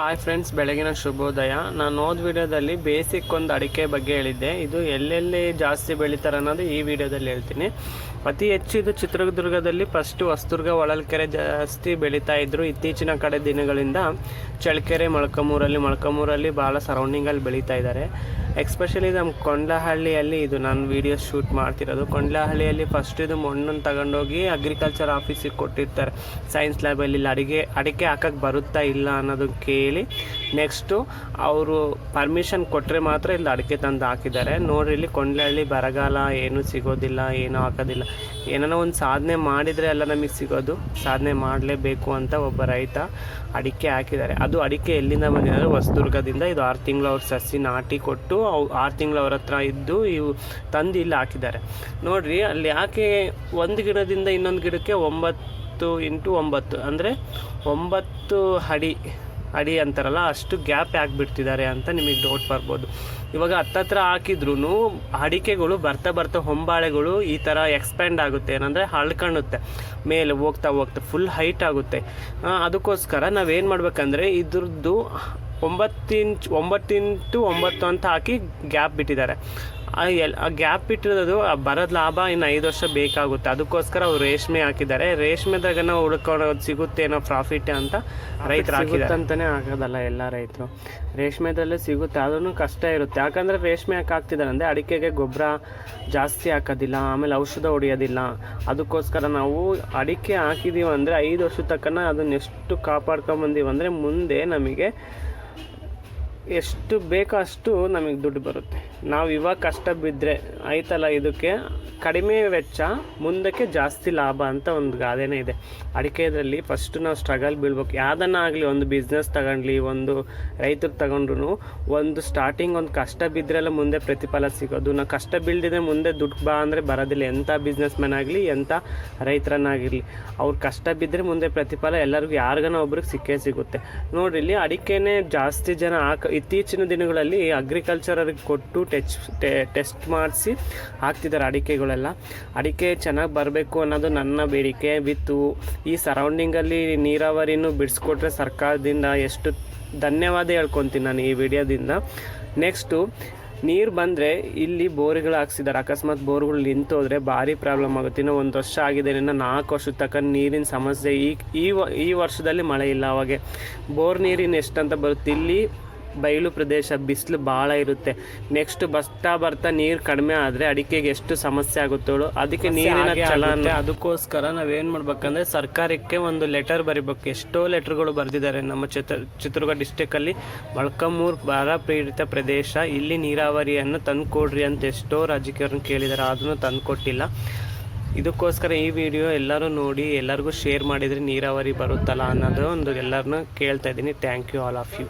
Hi friends ಬೆಳಗಿನ ಶುಭೋದಯ. ನಾನು ಹೋದ ವಿಡಿಯೋದಲ್ಲಿ ಬೇಸಿಕ್ ಒಂದು ಅಡಿಕೆ ಬಗ್ಗೆ ಹೇಳಿದ್ದೆ. ಇದು ಎಲ್ಲೆಲ್ಲಿ ಜಾಸ್ತಿ ಬೆಳೀತಾರೆ ಅನ್ನೋದು ಈ ವಿಡಿಯೋದಲ್ಲಿ ಹೇಳ್ತೀನಿ. ಅತಿ ಹೆಚ್ಚು ಇದು ಚಿತ್ರದುರ್ಗದಲ್ಲಿ ಫಸ್ಟು ಹೊಸದುರ್ಗ, ಹೊಳಲ್ಕೆರೆ ಜಾಸ್ತಿ ಬೆಳೀತಾ ಇದ್ದರು ಇತ್ತೀಚಿನ ಕಡೆ ದಿನಗಳಿಂದ ಚಳ್ಳಕೆರೆ, ಮೊಳಕಮೂರಲ್ಲಿ ಮೊಳಕಮೂರಲ್ಲಿ ಭಾಳ ಸರೌಂಡಿಂಗಲ್ಲಿ ಬೆಳೀತಾ ಇದ್ದಾರೆ ಎಕ್ಸ್ಪೆಷಲಿ ನಮ್ಮ ಕೊಂಡ್ಲಹಳ್ಳಿಯಲ್ಲಿ ಇದು ನಾನು ವೀಡಿಯೋ ಶೂಟ್ ಮಾಡ್ತಿರೋದು. ಕೊಂಡ್ಲಹಳ್ಳಿಯಲ್ಲಿ ಫಸ್ಟ್ ಇದು ಮಣ್ಣನ್ನು ತಗೊಂಡೋಗಿ ಅಗ್ರಿಕಲ್ಚರ್ ಆಫೀಸಿಗೆ ಕೊಟ್ಟಿರ್ತಾರೆ. ಸೈನ್ಸ್ ಲ್ಯಾಬಲ್ಲಿ ಇಲ್ಲಿ. ಅಡಿಗೆ, ಅಡಿಕೆ ಹಾಕಕ್ಕೆ ಬರುತ್ತಾ ಇಲ್ಲ ಅನ್ನೋದು ಕೇಳಿ. ನೆಕ್ಸ್ಟು ಅವರು ಪರ್ಮಿಷನ್ ಕೊಟ್ಟರೆ ಮಾತ್ರ ಇಲ್ಲಿ ಅಡಿಕೆ ತಂದು ಹಾಕಿದ್ದಾರೆ. ನೋಡ್ರಿ ಇಲ್ಲಿ ಕೊಂಡ್ಲಹಳ್ಳಿ ಬರಗಾಲ ಏನೂ ಸಿಗೋದಿಲ್ಲ, ಏನೂ ಹಾಕೋದಿಲ್ಲ. ಏನೋ ಒಂದು ಸಾಧನೆ ಮಾಡಿದರೆ ಎಲ್ಲ ನಮಗೆ ಸಿಗೋದು. ಸಾಧನೆ ಮಾಡಲೇಬೇಕು ಅಂತ ಒಬ್ಬ ರೈತ ಅಡಿಕೆ ಹಾಕಿದ್ದಾರೆ. ಅದು ಅಡಿಕೆ ಎಲ್ಲಿಂದ ಬಂದಿದ್ದಾರೆ ಹೊಸದುರ್ಗದಿಂದ. ಇದು ಆರು ತಿಂಗಳು ಅವ್ರ ಸಸಿ ನಾಟಿ ಕೊಟ್ಟು ಅವು ಆರು ತಿಂಗಳು ಅವ್ರ ಹತ್ರ ಇದ್ದು ಇವು ತಂದು ಇಲ್ಲಿ ಹಾಕಿದ್ದಾರೆ. ನೋಡಿರಿ ಅಲ್ಲಿ ಯಾಕೆ ಒಂದು ಗಿಡದಿಂದ ಇನ್ನೊಂದು ಗಿಡಕ್ಕೆ ಒಂಬತ್ತು ಇಂಟು ಒಂಬತ್ತು ಅಂದರೆ ಒಂಬತ್ತು ಅಡಿ ಅಡಿ ಅಂತಾರಲ್ಲ, ಅಷ್ಟು ಗ್ಯಾಪ್ ಯಾಕೆ ಬಿಡ್ತಿದ್ದಾರೆ ಅಂತ ನಿಮಗೆ ಡೌಟ್ ಬರ್ಬೋದು. ಇವಾಗ ಹತ್ತತ್ರ ಹಾಕಿದ್ರು ಅಡಿಕೆಗಳು ಬರ್ತಾ ಬರ್ತಾ ಹೊಂಬಾಳೆಗಳು ಈ ಥರ ಎಕ್ಸ್ಪ್ಯಾಂಡ್ ಆಗುತ್ತೆ. ಏನಂದರೆ ಹಳ್ಕೊಳ್ಳುತ್ತೆ ಮೇಲೆ ಹೋಗ್ತಾ ಹೋಗ್ತಾ ಫುಲ್ ಹೈಟ್ ಆಗುತ್ತೆ. ಅದಕ್ಕೋಸ್ಕರ ನಾವೇನು ಮಾಡಬೇಕಂದ್ರೆ ಇದ್ರದ್ದು ಒಂಬತ್ತು ಇಂಚ್ ಒಂಬತ್ತು ಇಂಟು ಒಂಬತ್ತು ಅಂತ ಹಾಕಿ ಗ್ಯಾಪ್ ಬಿಟ್ಟಿದ್ದಾರೆ. ಎಲ್ ಆ ಗ್ಯಾಪ್ ಇಟ್ಟಿರೋದು ಆ ಬರೋದು ಲಾಭ ಇನ್ನು ಐದು ವರ್ಷ ಬೇಕಾಗುತ್ತೆ. ಅದಕ್ಕೋಸ್ಕರ ಅವ್ರು ರೇಷ್ಮೆ ಹಾಕಿದ್ದಾರೆ. ರೇಷ್ಮೆದಾಗನ ಉಳ್ಕೊಳ್ಳೋದು ಸಿಗುತ್ತೆ ಏನೋ ಪ್ರಾಫಿಟ್ ಅಂತ ರೈತರು ಹಾಕಿದ್ದಾರೆ. ಅಂತಲೇ ಆಗೋದಲ್ಲ ಎಲ್ಲ ರೈತರು. ರೇಷ್ಮೆದಲ್ಲೇ ಸಿಗುತ್ತೆ ಅದನ್ನು ಕಷ್ಟ ಇರುತ್ತೆ. ಯಾಕಂದರೆ ರೇಷ್ಮೆ ಯಾಕೆ ಹಾಕ್ತಿದ್ದಾರೆ ಅಂದರೆ ಅಡಿಕೆಗೆ ಗೊಬ್ಬರ ಜಾಸ್ತಿ ಹಾಕೋದಿಲ್ಲ ಆಮೇಲೆ ಔಷಧ ಹೊಡೆಯೋದಿಲ್ಲ. ಅದಕ್ಕೋಸ್ಕರ ನಾವು ಅಡಿಕೆ ಹಾಕಿದ್ದೀವಿ ಅಂದರೆ ಐದು ವರ್ಷದ ತಕ್ಕನ ಅದನ್ನ ಎಷ್ಟು ಕಾಪಾಡ್ಕೊಂಬಂದೀವಿ ಅಂದರೆ ಮುಂದೆ ನಮಗೆ ಎಷ್ಟು ಬೇಕೋ ಅಷ್ಟು ನಮಗೆ ದುಡ್ಡು ಬರುತ್ತೆ. ನಾವು ಇವಾಗ ಕಷ್ಟ ಬಿದ್ದರೆ ಆಯ್ತಲ್ಲ ಇದಕ್ಕೆ? ಕಡಿಮೆ ವೆಚ್ಚ, ಮುಂದಕ್ಕೆ ಜಾಸ್ತಿ ಲಾಭ ಅಂತ ಒಂದು ಗಾದೆನೇ ಇದೆ. ಅಡಿಕೆ ಇದರಲ್ಲಿ ಫಸ್ಟ್ ನಾವು ಸ್ಟ್ರಗಲ್ ಬೀಳ್ಬೇಕು. ಯಾವ್ದನ್ನ ಆಗಲಿ ಒಂದು ಬಿಸ್ನೆಸ್ ತಗೊಂಡ್ಲಿ, ಒಂದು ರೈತರು ತಗೊಂಡ್ರು ಒಂದು ಸ್ಟಾರ್ಟಿಂಗ್ ಒಂದು ಕಷ್ಟ ಬಿದ್ದರೆಲ್ಲ ಮುಂದೆ ಪ್ರತಿಫಲ ಸಿಗೋದು. ನಾವು ಕಷ್ಟ ಬೀಳ್ದಿದ್ರೆ ಮುಂದೆ ದುಡ್ಡು ಬಾ ಅಂದರೆ ಬರೋದಿಲ್ಲ. ಎಂಥ ಬಿಸ್ನೆಸ್ ಮ್ಯಾನ್ ಆಗಲಿ ಎಂಥ ರೈತರನ್ನಾಗಿರಲಿ. ಅವ್ರು ಕಷ್ಟ ಬಿದ್ದರೆ ಮುಂದೆ ಪ್ರತಿಫಲ ಎಲ್ಲರಿಗೂ, ಯಾರಿಗನ ಒಬ್ರಿಗೆ ಸಿಕ್ಕೇ ಸಿಗುತ್ತೆ. ನೋಡ್ರಿ, ಇಲ್ಲಿ ಅಡಿಕೆನೇ ಜಾಸ್ತಿ ಜನ ಹಾಕ ಇತ್ತೀಚಿನ ದಿನಗಳಲ್ಲಿ ಅಗ್ರಿಕಲ್ಚರರಿಗೆ ಕೊಟ್ಟು ಟೆಚ್ ಟೆಸ್ಟ್ ಮಾಡಿಸಿ ಹಾಕ್ತಿದ್ದಾರೆ ಅಡಿಕೆಗಳೆಲ್ಲ. ಅಡಿಕೆ ಚೆನ್ನಾಗಿ ಬರಬೇಕು ಅನ್ನೋದು ನನ್ನ ಬೇಡಿಕೆ. ವಿತ್ತು ಈ ಸರೌಂಡಿಂಗಲ್ಲಿ ನೀರಾವರಿನೂ ಬಿಡಿಸ್ಕೊಟ್ರೆ ಸರ್ಕಾರದಿಂದ ಎಷ್ಟು ಧನ್ಯವಾದ ಹೇಳ್ಕೊತೀನಿ ನಾನು ಈ ವಿಡಿಯೋದಿಂದ. ನೆಕ್ಸ್ಟು ನೀರು ಬಂದರೆ ಇಲ್ಲಿ ಬೋರ್ಗಳು ಹಾಕ್ಸಿದ್ದಾರೆ. ಅಕಸ್ಮಾತ್ ಬೋರ್ಗಳು ನಿಂತೋದ್ರೆ ಭಾರಿ ಪ್ರಾಬ್ಲಮ್ ಆಗುತ್ತೆ. ಇನ್ನು ಒಂದು ವರ್ಷ ಆಗಿದೆ. ಇನ್ನು ನಾಲ್ಕು ವರ್ಷದ ತಕ್ಕ ನೀರಿನ ಸಮಸ್ಯೆ ಈ ಈ ವರ್ಷದಲ್ಲಿ ಮಳೆ ಇಲ್ಲ ಅವಾಗೆ. ಬೋರ್ ನೀರಿನ ಎಷ್ಟಂತ ಬರುತ್ತೆ? ಇಲ್ಲಿ ಬಯಲು ಪ್ರದೇಶ ಬಿಸಿಲು ಭಾಳ ಇರುತ್ತೆ. ನೆಕ್ಸ್ಟ್ ಬರ್ತಾ ಬರ್ತಾ ನೀರು ಕಡಿಮೆ ಆದರೆ ಅಡಿಕೆಗೆ ಎಷ್ಟು ಸಮಸ್ಯೆ ಆಗುತ್ತೋಳು ಅದಕ್ಕೆ ನೀರಿನ ಚಲನ ಅದಕ್ಕೋಸ್ಕರ ನಾವೇನು ಮಾಡ್ಬೇಕಂದ್ರೆ ಸರ್ಕಾರಕ್ಕೆ ಒಂದು ಲೆಟರ್ ಬರಿಬೇಕು. ಎಷ್ಟೋ ಲೆಟರ್ಗಳು ಬರೆದಿದ್ದಾರೆ ನಮ್ಮ ಚಿತ್ರ ಚಿತ್ರದುರ್ಗ ಡಿಸ್ಟಿಕಲ್ಲಿ ಮೊಳಕಮೂರು ಬರ ಪೀಡಿತ ಪ್ರದೇಶ ಇಲ್ಲಿ ನೀರಾವರಿಯನ್ನು ತಂದುಕೊಡ್ರಿ ಅಂತ ಎಷ್ಟೋ ರಾಜಕೀಯರನ್ನು ಕೇಳಿದ್ದಾರೆ. ಅದನ್ನು ತಂದುಕೊಟ್ಟಿಲ್ಲ. ಇದಕ್ಕೋಸ್ಕರ ಈ ವಿಡಿಯೋ ಎಲ್ಲರೂ ನೋಡಿ ಎಲ್ಲರಿಗೂ ಶೇರ್ ಮಾಡಿದರೆ ನೀರಾವರಿ ಬರುತ್ತಲ್ಲ ಅನ್ನೋದು ಒಂದು ಎಲ್ಲರನ್ನೂ ಕೇಳ್ತಾ ಇದ್ದೀನಿ. Thank you all of you